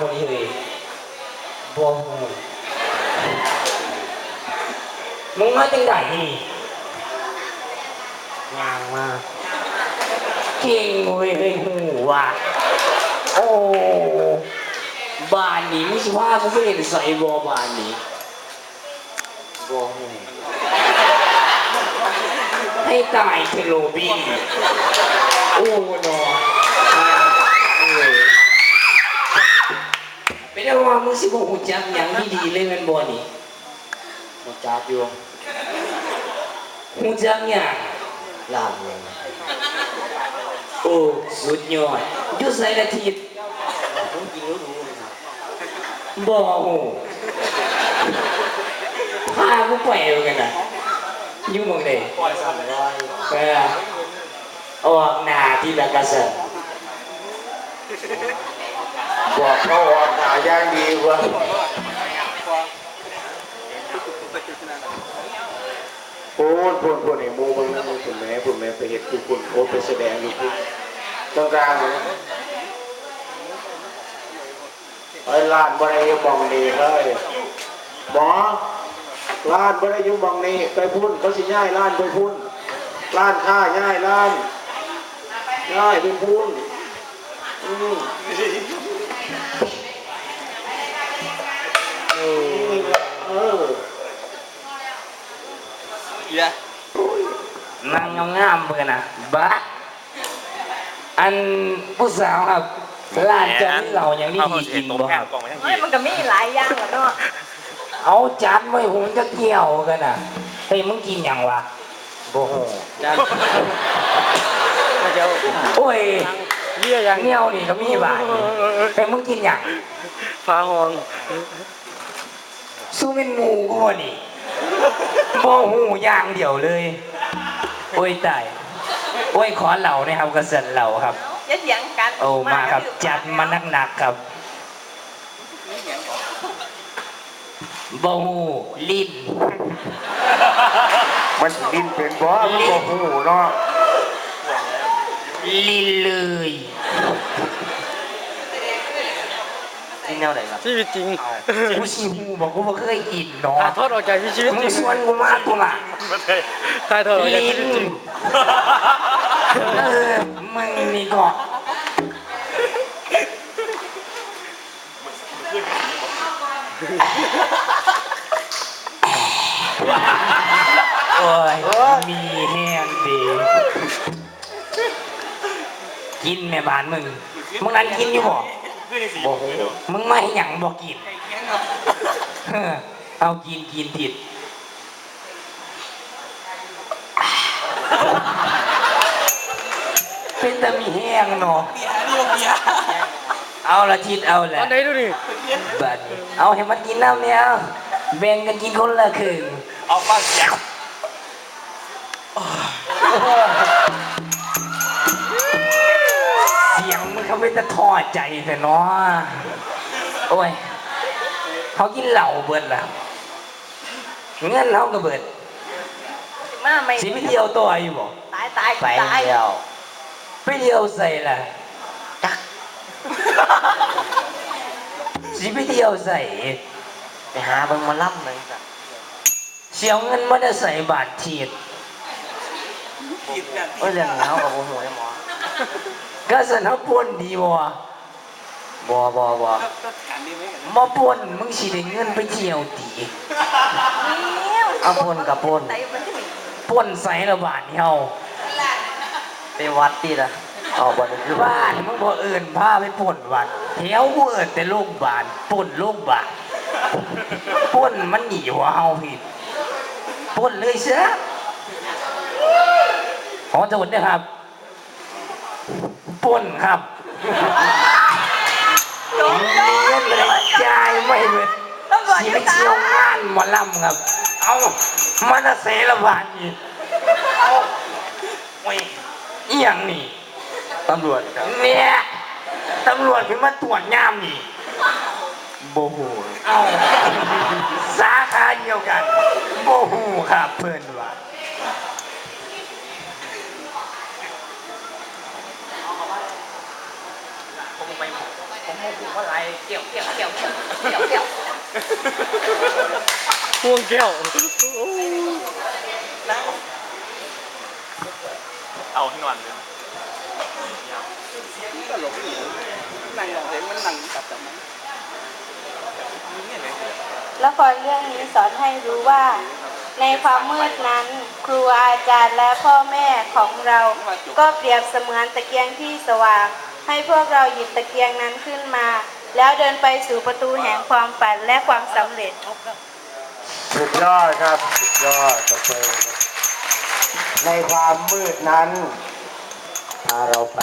บ่นี่เฮยบ่ฮู้มึงมาจังไดนี่ย่างมาเก่งเว้ยเฮ้ยฮู้ว่ะโอ้บ้านนี้มึงสิพากูไปเห็นใส่บ่บ้านนี้บ่ฮู้ให้ตายเทโลบินโอ้หนาเเป็นได้ว่ามึงสิบ่ฮู้จักหยังดีๆเลยแม่นบ่นี่บ่จักอยู่ฮู้จักหยังลาบเลยโอ้สุดยอดอยู่ไสละทิศผมกินรู้รู้เลยครับบ่ฮู้พากูไปเอากันน่ะอยู่หม่องใดปล่อยสั่นร้อยเออออกหน้าที่ละกะสัน บอกเขาออกหาย่างดีว่าพูดพูดพูดไอ้มูมึงนะมึงคุณแม่คุณแม่ไปเห็นคุณคุณโคไปแสดงอยู่คุณตรงกางเลยไอ้ลานบริยุมองนี่เฮ้ยหมอลานบริยุมองนี่ไปพุ่นเขาสิย่ายลานไปพุ่นลานข้าย่ายลานย่ายไปพุ่นอืม เออนั่งงามๆเพื่อนนะบ้าอันผู้สาวครับร้านจะมีเหล่าอย่างนี้กินบ่ครับเฮ้ยมันก็มีหลายอย่างแหละเนาะเอาจานไว้ผมจะเกี่ยวกันน่ะเฮ้ยมึงกินหยังวะโอ้โหโอ้ย เยี่ยยังเงี้ยวนี่ก็มีบาทนี่เฮ้ยมึงกินหยังฟ้าห้องสู้เป็นหมูกูบ่นี่บ่หูอย่างเดียวเลย โอ้ยตายโอ้ยขอเหล่านะครับกระเซ็นเหล่าครับอย่าเถียงกันโอ้มาครับ จัดมาหนักๆครับบอฮูลิ้นมันดินเป็นบ่มันบ่หูเนาะ ลิ้นเลยที่แนวไหนครับชีวิตจริงกูชิฮูบอกกูบ่เคยกินเนาะถ่ายทอดออกจากชีวิตมึจริงงชวนกูมาตัวละถ่ายทอดออกจากลิ้ชีนวิตจริงเออมึงนี่ก็โอ้ยมี กินแม่บ้านมึง มึงนั้นกินอยู่บ่บ่มึงไม่หยังบ่กินเออเอากินกินผิดเป็นแต่มีแห้งเนาะเอาละทิดเอาตละอนไหนดูนี่บัดนี้เอาให้มันกินน้ำเนี่ยเอาแบ่งกันกินคนละครึ่งเอาฟังเสียง เขาไม่จะทอดใจแต่เนาะโอ้ย เขากินเหล้าเบิดละเงินเขาก็เบิด มาไม่สิไปเที่ยวตัวอยู่บ่ตายตายไปตายเที่ยวไปเที่ยวใส่ละจักสิไปเที่ยวใส่ไปหาเบิ่งมาล่ำเลยจ้ะเสียวเงินมาได้ใส่บาททีดเอ้ยเรื่องนี้เขากับโอ้โหหมอ ก็สนเขาปวนดีบ่บ่บ่บ่มาปวนมึงสิได้เงินไปเที่ยวตีเอาพ่นกับพ่นไหนมันจะมีปวนใส่ละบาทเฮาไปวัดที่ละเอาบ่ได้คือบ้านมึงบ่เอิ้นพาไปปวนวัดแถวกูเอิ้นแต่โรงพยาบาลปวนโรงพยาบาลปวนมันหนีหัวเฮาผิดปวนเลยเสียขอโทษนะครับ ปวนครับโดนเงินเลยจ่ายไม่เบิดตำรวจสิอไปยู่ตาเที่ยวงานหมอลำครับ เอามาจะเสละบาทอีกเอาโอ้ยอีหยังนี่ตำรวจครับเนี่ยตำรวจขึ้นมาตรวจยามนี่ โบโหเอาสาขาเดียวกันโบหูครับเพื่อนว่า ผมไปผมว่าไรเกี่ยวเกี่ยวเกี่ยวเกี่ยวเกี่ยวเกี่ยวห่วงแก้วเอาให้นอนเลยนั่งร้องเพลงมันนั่งกับแต่มันละครเรื่องนี้สอนให้รู้ว่า ในความมืดนั้น ครูอาจารย์และพ่อแม่ของเรา ก็เปรียบเสมือนตะเกียงที่สว่าง ให้พวกเราหยิบตะเกียงนั้นขึ้นมา แล้วเดินไปสู่ประตูแห่งความฝันและความสำเร็จ สุดยอดครับ สุดยอดตะเกียงในความมืดนั้นพาเราไป